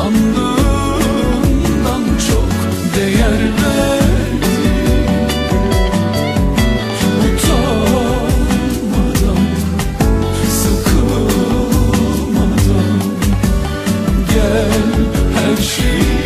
sandığından çok değer verdi Utanmadan, sıkılmadan Gel her şeyi